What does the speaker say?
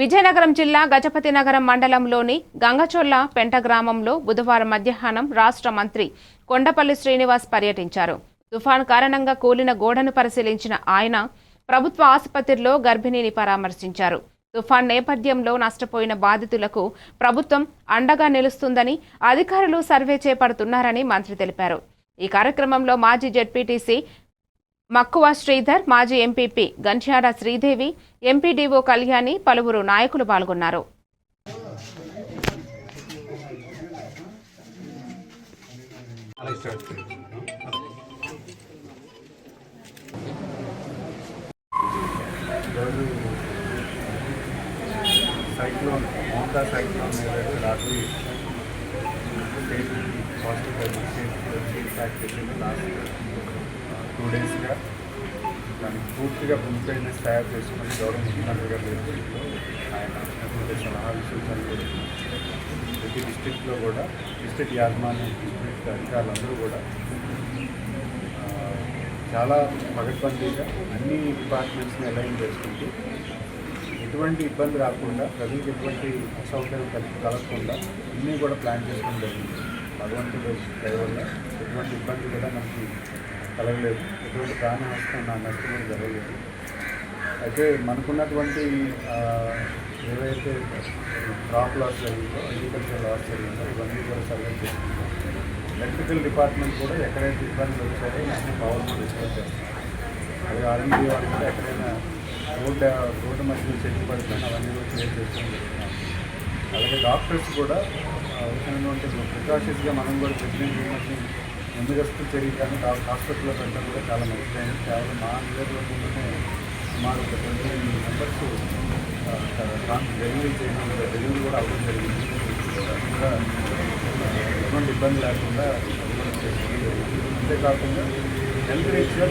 విజయనగరం జిల్లా గజపతి నగరం మండలంలోని గంగచొల్ల పెంట గ్రామంలో బుధవారం మధ్యాహ్నం రాష్ట్ర మంత్రి కొండపల్లి శ్రీనివాస్ పర్యటించారు. తుఫాన్ కారణంగా కూలిన గోడను పరిశీలించిన ఆయన ప్రభుత్వ ఆసుపత్రిలో గర్భిణిని పరామర్శించారు. తుఫాన్ నేపథ్యంలో నష్టపోయిన బాధితులకు ప్రభుత్వం అండగా నిలుస్తుందని అధికారులు సర్వే చేపడుతున్నారని మంత్రి తెలిపారు. ఈ కార్యక్రమంలో మాజీ జెడ్పీటీసీ మక్కువ శ్రీధర్ మాజీ ఎంపీపీ గంట్యాడ శ్రీదేవి ఎంపీడీఓ కళ్యాణి పలువురు నాయకులు పాల్గొన్నారు. సైక్లోన్ మోంకా సైక్లోన్ ఏదైతే రాత్రి స్టేట్ పాజిటివ్ స్టేట్ ఇంపాక్ట్ చేసింది లాస్ట్ టూ డేస్గా దాన్ని పూర్తిగా ప్రిపేర్నెస్ తయారు చేసుకుని గౌరవ ముఖ్యమంత్రి గారు నేతృత్వంలో ఆయన అటువంటి సలహాలు సూచనలు కూడా ప్రతి డిస్టిక్లో కూడా డిస్టిక్ యాజమాన్యం డిస్టిక్ అధికారులందరూ కూడా చాలా పగడ్బందీగా అన్ని డిపార్ట్మెంట్స్ని అలైన్ చేసుకుంటూ ఎటువంటి ఇబ్బంది రాకుండా ప్రజలకు ఎటువంటి అసౌకర్యం కల- కలగకుండా అన్నీ కూడా ప్లాన్ చేసుకోవడం జరిగింది. భగవంతుడు దయ ఎటువంటి ఇబ్బంది కూడా మనకి కలగలేదు. ఎటువంటి ప్రాణ నష్టం నా నష్టం జరగలేదు. అయితే మనకున్నటువంటి ఏవైతే క్రాప్ లాస్ జరిగిందో అగ్రికల్చర్ లాస్ జరిగిందో ఇవన్నీ కూడా సర్వే చేసుకుంటాం. ఎలక్ట్రికల్ డిపార్ట్మెంట్ కూడా ఎక్కడైతే ఇబ్బందులు వచ్చాయో అన్ని పవర్ డిస్కస్ చేస్తాం. అది ఆర్ఎండి వాళ్ళు కూడా ఎక్కడైనా రోడ్డు రోడ్డు మధ్యలో చెట్టు పడిపోయినా అవన్నీ కూడా క్లియర్ చేసుకొని అలాగే డాక్టర్స్ కూడా అవసరమైనటువంటి ప్రికాషన్స్గా మనం కూడా ప్రెగ్నెంట్ ముందుగస్తు చర్య కానీ హాస్పిటల్లో పెట్టడం కూడా చాలా మంచిదైంది కేవలం మా నియోజకవర్గంలోనే సుమారు ఒక ట్వంటీ మెంబర్స్ డెలివరీ చేయడం డెలివరీ కూడా అవ్వడం జరిగింది. ఎటువంటి ఇబ్బంది లేకుండా అంతేకాకుండా హెల్త్ రీత్యా